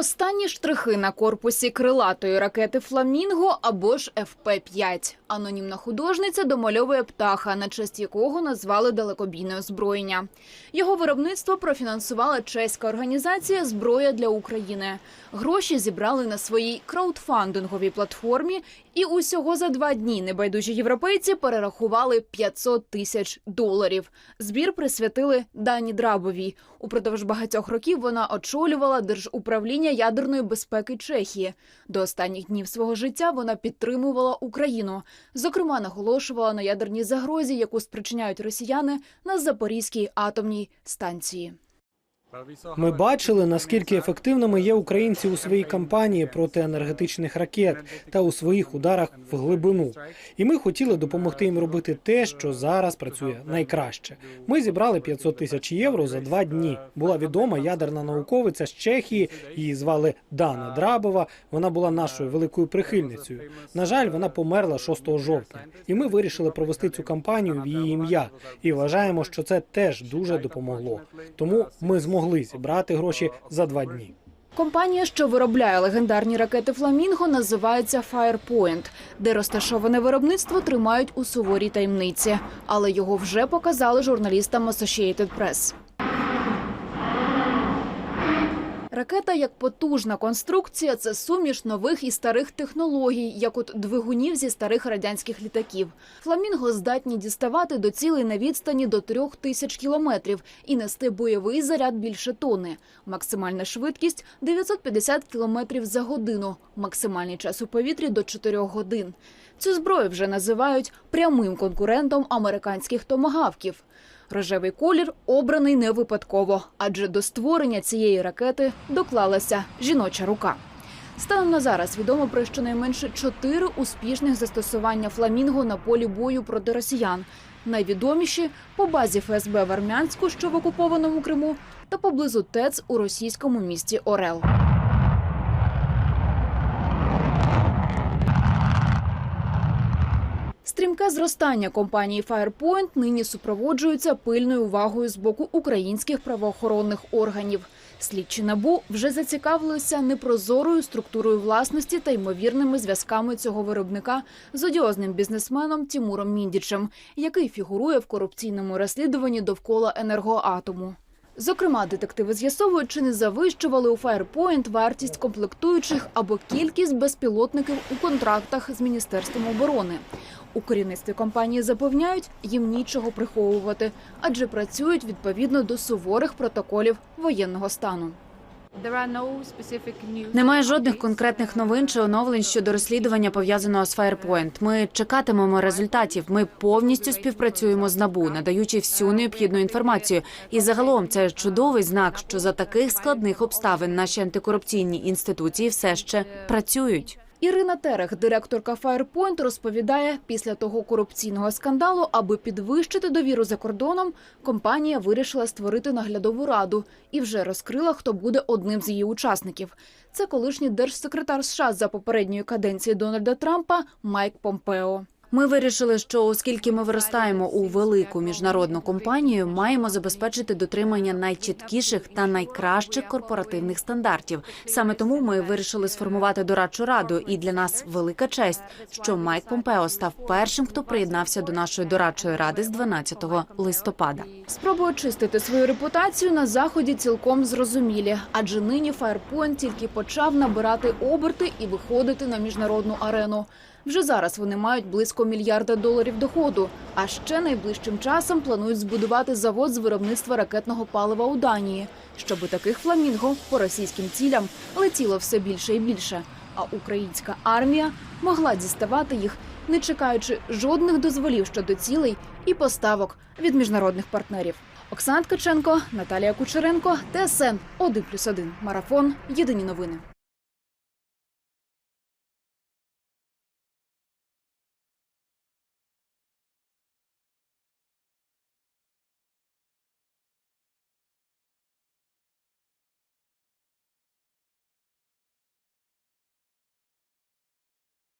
Останні штрихи на корпусі крилатої ракети Фламінго або ж ФП-5. Анонімна художниця домальовує птаха, на честь якого назвали далекобійне озброєння. Його виробництво профінансувала чеська організація Зброя для України. Гроші зібрали на своїй краудфандинговій платформі, і усього за два дні небайдужі європейці перерахували 500 тисяч доларів. Збір присвятили Дані Драбовій. Упродовж багатьох років вона очолювала держуправління ядерної безпеки Чехії. До останніх днів свого життя вона підтримувала Україну. Зокрема, наголошувала на ядерній загрозі, яку спричиняють росіяни на Запорізькій атомній станції. Ми бачили, наскільки ефективними є українці у своїй кампанії проти енергетичних ракет та у своїх ударах в глибину. І ми хотіли допомогти їм робити те, що зараз працює найкраще. Ми зібрали 500 тисяч євро за два дні. Була відома ядерна науковиця з Чехії. Її звали Дана Драбова. Вона була нашою великою прихильницею. На жаль, вона померла 6 жовтня, і ми вирішили провести цю кампанію в її ім'я. І вважаємо, що це теж дуже допомогло. Тому ми змогли зібрати гроші за два дні. Компанія, що виробляє легендарні ракети Фламінго, називається Firepoint, де розташоване виробництво тримають у суворій таємниці, але його вже показали журналістам Associated Press. Ракета як потужна конструкція це суміш нових і старих технологій, як от двигунів зі старих радянських літаків. Фламінго здатні діставати до цілей на відстані до трьох тисяч кілометрів і нести бойовий заряд більше тони. Максимальна швидкість 950 кілометрів за годину. Максимальний час у повітрі до 4 годин. Цю зброю вже називають прямим конкурентом американських томагавків. Рожевий колір обраний не випадково, адже до створення цієї ракети доклалася жіноча рука. Станом на зараз відомо про щонайменше чотири успішних застосування фламінго на полі бою проти росіян. Найвідоміші по базі ФСБ в Армянську, що в окупованому Криму, та поблизу ТЕЦ у російському місті Орел. Стрімке зростання компанії Firepoint нині супроводжується пильною увагою з боку українських правоохоронних органів. Слідчі набу вже зацікавилися непрозорою структурою власності та ймовірними зв'язками цього виробника з одіозним бізнесменом Тімуром Міндічем, який фігурує в корупційному розслідуванні довкола енергоатому. Зокрема, детективи з'ясовують, чи не завищували у Firepoint вартість комплектуючих або кількість безпілотників у контрактах з міністерством оборони. У керівництві компанії запевняють, їм нічого приховувати, адже працюють відповідно до суворих протоколів воєнного стану. Немає жодних конкретних новин чи оновлень щодо розслідування пов'язаного з Firepoint. Ми чекатимемо результатів. Ми повністю співпрацюємо з набу, надаючи всю необхідну інформацію. І загалом це чудовий знак, що за таких складних обставин наші антикорупційні інституції все ще працюють. Ірина Терех, директорка Firepoint, розповідає, після того корупційного скандалу, аби підвищити довіру за кордоном, компанія вирішила створити наглядову раду і вже розкрила, хто буде одним з її учасників. Це колишній держсекретар США за попередньої каденції Дональда Трампа Майк Помпео. Ми вирішили, що оскільки ми виростаємо у велику міжнародну компанію, маємо забезпечити дотримання найчіткіших та найкращих корпоративних стандартів. Саме тому ми вирішили сформувати дорадчу раду. І для нас велика честь, що Майк Помпео став першим, хто приєднався до нашої дорадчої ради з 12 листопада. Спроби очистити свою репутацію на заході цілком зрозумілі, адже нині Firepoint тільки почав набирати оберти і виходити на міжнародну арену. Вже зараз вони мають близько мільярда доларів доходу. А ще найближчим часом планують збудувати завод з виробництва ракетного палива у Данії, щоби таких фламінго по російським цілям летіло все більше і більше. А українська армія могла діставати їх, не чекаючи жодних дозволів щодо цілей і поставок від міжнародних партнерів. Оксана Ткаченко, Наталія Кучеренко, ТСН 1+,1. Марафон. Єдині новини.